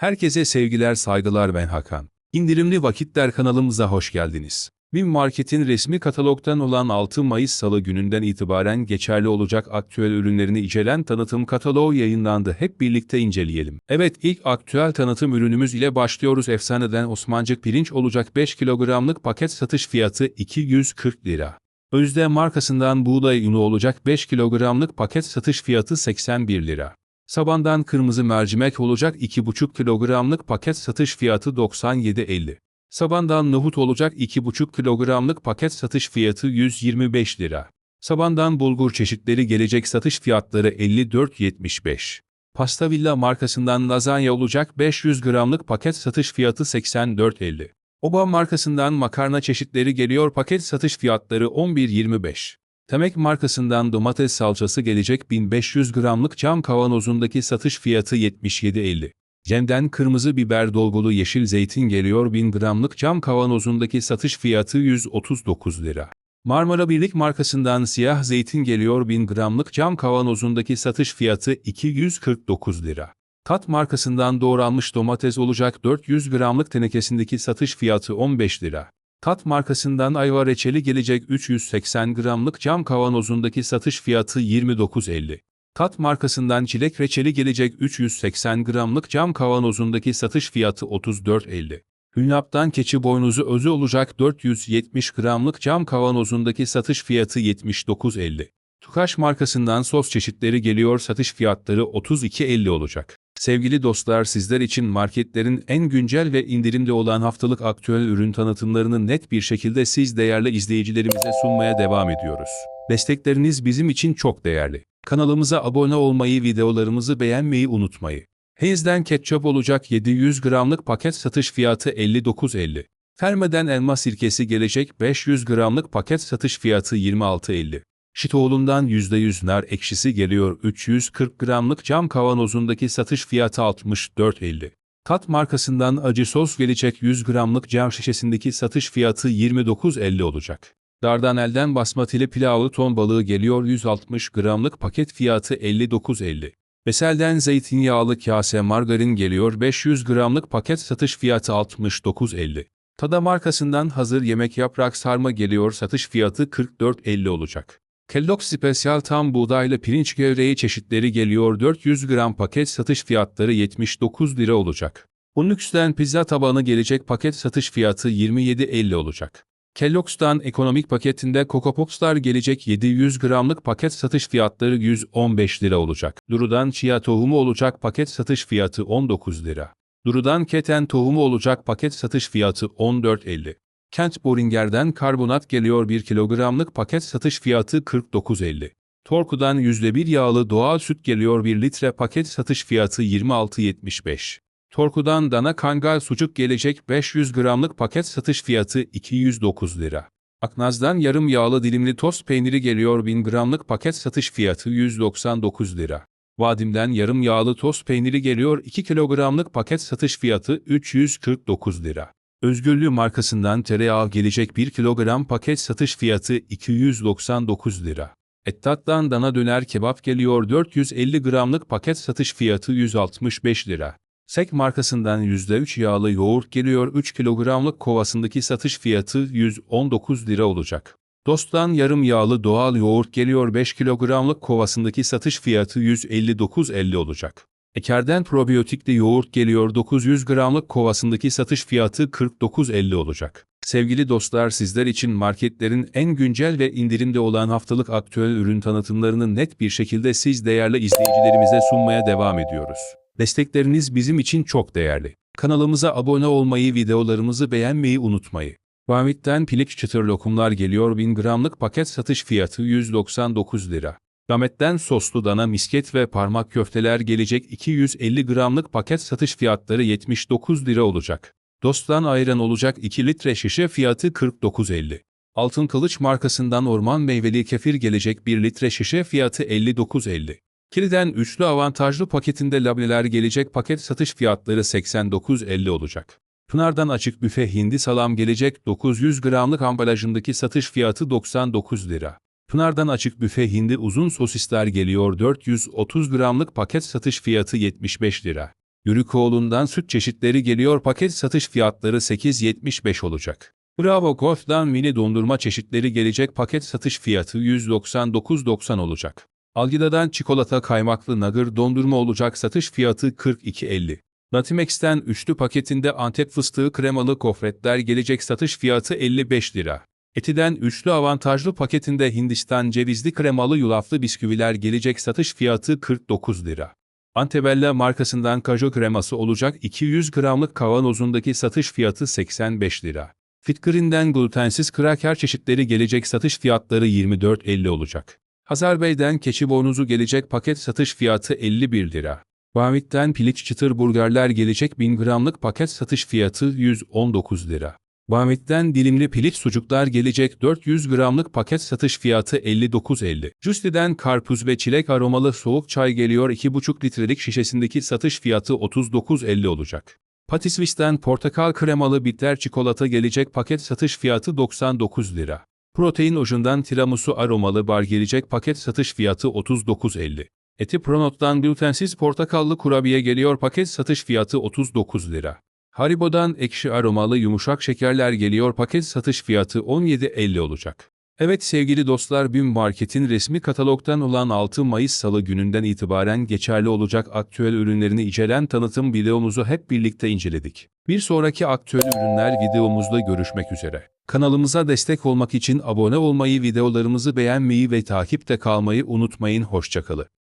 Herkese sevgiler saygılar ben Hakan. İndirimli Vakitler kanalımıza hoş geldiniz. BİM Market'in resmi katalogdan olan 6 Mayıs Salı gününden itibaren geçerli olacak aktüel ürünlerini içeren tanıtım kataloğu yayınlandı. Hep birlikte inceleyelim. Evet ilk aktüel tanıtım ürünümüz ile başlıyoruz. Efsaneden Osmancık pirinç olacak 5 kilogramlık paket satış fiyatı 240 lira. Özde markasından buğday unu olacak 5 kilogramlık paket satış fiyatı 81 lira. Sabandan kırmızı mercimek olacak 2,5 kilogramlık paket satış fiyatı 97.50. Sabandan nohut olacak 2,5 kilogramlık paket satış fiyatı 125 lira. Sabandan bulgur çeşitleri gelecek satış fiyatları 54.75. Pasta Villa markasından lazanya olacak 500 gramlık paket satış fiyatı 84.50. Oba markasından makarna çeşitleri geliyor paket satış fiyatları 11.25. Temek markasından domates salçası gelecek 1500 gramlık cam kavanozundaki satış fiyatı 77.50. Cem'den kırmızı biber dolgulu yeşil zeytin geliyor 1000 gramlık cam kavanozundaki satış fiyatı 139 lira. Marmara Birlik markasından siyah zeytin geliyor 1000 gramlık cam kavanozundaki satış fiyatı 249 lira. Tat markasından doğranmış domates olacak 400 gramlık tenekesindeki satış fiyatı 15 lira. Tat markasından ayva reçeli gelecek 380 gramlık cam kavanozundaki satış fiyatı 29.50. Tat markasından çilek reçeli gelecek 380 gramlık cam kavanozundaki satış fiyatı 34.50. Hünnap'tan keçi boynuzu özü olacak 470 gramlık cam kavanozundaki satış fiyatı 79.50. Tukaş markasından sos çeşitleri geliyor satış fiyatları 32.50 olacak. Sevgili dostlar sizler için marketlerin en güncel ve indirimde olan haftalık aktüel ürün tanıtımlarını net bir şekilde siz değerli izleyicilerimize sunmaya devam ediyoruz. Destekleriniz bizim için çok değerli. Kanalımıza abone olmayı, videolarımızı beğenmeyi unutmayın. Hayes'den ketçap olacak 700 gramlık paket satış fiyatı 59.50. Fermeden elma sirkesi gelecek 500 gramlık paket satış fiyatı 26.50. Şitoğlu'ndan %100 nar ekşisi geliyor 340 gramlık cam kavanozundaki satış fiyatı 64.50. Kat markasından acı sos gelecek 100 gramlık cam şişesindeki satış fiyatı 29.50 olacak. Dardanel'den basmatili pilavlı ton balığı geliyor 160 gramlık paket fiyatı 59.50. Besel'den zeytinyağlı kase margarin geliyor 500 gramlık paket satış fiyatı 69.50. Tada markasından hazır yemek yaprak sarma geliyor satış fiyatı 44.50 olacak. Kellogg Special tam buğdaylı pirinç gevreği çeşitleri geliyor 400 gram paket satış fiyatları 79 lira olacak. Unlux'ten pizza tabanı gelecek paket satış fiyatı 27.50 olacak. Kellogg's'tan ekonomik paketinde Coco Pops'lar gelecek 700 gramlık paket satış fiyatları 115 lira olacak. Duru'dan chia tohumu olacak paket satış fiyatı 19 lira. Duru'dan keten tohumu olacak paket satış fiyatı 14.50. Kent Boringer'den karbonat geliyor 1 kilogramlık paket satış fiyatı 49.50. Torku'dan %1 yağlı doğal süt geliyor 1 litre paket satış fiyatı 26.75. Torku'dan dana kangal sucuk gelecek 500 gramlık paket satış fiyatı 209 lira. Aknaz'dan yarım yağlı dilimli tost peyniri geliyor 1000 gramlık paket satış fiyatı 199 lira. Vadim'den yarım yağlı tost peyniri geliyor 2 kilogramlık paket satış fiyatı 349 lira. Özgürlüğü markasından tereyağı gelecek 1 kilogram paket satış fiyatı 299 lira. Ettat'tan dana döner kebap geliyor 450 gramlık paket satış fiyatı 165 lira. Sek markasından %3 yağlı yoğurt geliyor 3 kilogramlık kovasındaki satış fiyatı 119 lira olacak. Dost'tan yarım yağlı doğal yoğurt geliyor 5 kilogramlık kovasındaki satış fiyatı 159.50 olacak. Eker'den probiyotikli yoğurt geliyor 900 gramlık kovasındaki satış fiyatı 49.50 olacak. Sevgili dostlar sizler için marketlerin en güncel ve indirimde olan haftalık aktüel ürün tanıtımlarını net bir şekilde siz değerli izleyicilerimize sunmaya devam ediyoruz. Destekleriniz bizim için çok değerli. Kanalımıza abone olmayı, videolarımızı beğenmeyi unutmayın. Vamit'ten pilik çıtır lokumlar geliyor 1000 gramlık paket satış fiyatı 199 lira. Gamet'ten soslu dana misket ve parmak köfteler gelecek 250 gramlık paket satış fiyatları 79 lira olacak. Dost'tan ayran olacak 2 litre şişe fiyatı 49.50. Altın Kılıç markasından orman meyveli kefir gelecek 1 litre şişe fiyatı 59.50. Kiliden üçlü avantajlı paketinde labneler gelecek paket satış fiyatları 89.50 olacak. Pınar'dan açık büfe hindi salam gelecek 900 gramlık ambalajındaki satış fiyatı 99 lira. Pınar'dan açık büfe hindi uzun sosisler geliyor 430 gramlık paket satış fiyatı 75 lira. Yürükoğlu'ndan süt çeşitleri geliyor paket satış fiyatları 8.75 olacak. Bravo Golf'dan mini dondurma çeşitleri gelecek paket satış fiyatı 199.90 olacak. Algida'dan çikolata kaymaklı nagır dondurma olacak satış fiyatı 42.50. Natimex'ten üçlü paketinde Antep fıstığı kremalı gofretler gelecek satış fiyatı 55 lira. Eti'den üçlü avantajlı paketinde Hindistan cevizli kremalı yulaflı bisküviler gelecek satış fiyatı 49 lira. Antebella markasından kaju kreması olacak 200 gramlık kavanozundaki satış fiyatı 85 lira. Fitgrin'den glutensiz kraker çeşitleri gelecek satış fiyatları 24.50 olacak. Hazar Bey'den keçi boynuzu gelecek paket satış fiyatı 51 lira. Bamit'ten piliç çıtır burgerler gelecek 1000 gramlık paket satış fiyatı 119 lira. Bamit'ten dilimli piliç sucuklar gelecek 400 gramlık paket satış fiyatı 59.50. Justi'den karpuz ve çilek aromalı soğuk çay geliyor 2,5 litrelik şişesindeki satış fiyatı 39.50 olacak. Patisvis'ten portakal kremalı bitter çikolata gelecek paket satış fiyatı 99 lira. Protein ucundan tiramisu aromalı bar gelecek paket satış fiyatı 39.50. Eti Pronot'tan glutensiz portakallı kurabiye geliyor paket satış fiyatı 39 lira. Haribo'dan ekşi aromalı yumuşak şekerler geliyor paket satış fiyatı 17.50 olacak. Evet sevgili dostlar BİM Market'in resmi katalogdan olan 6 Mayıs Salı gününden itibaren geçerli olacak aktüel ürünlerini içeren tanıtım videomuzu hep birlikte inceledik. Bir sonraki aktüel ürünler videomuzda görüşmek üzere. Kanalımıza destek olmak için abone olmayı, videolarımızı beğenmeyi ve takipte kalmayı unutmayın. Hoşçakalın.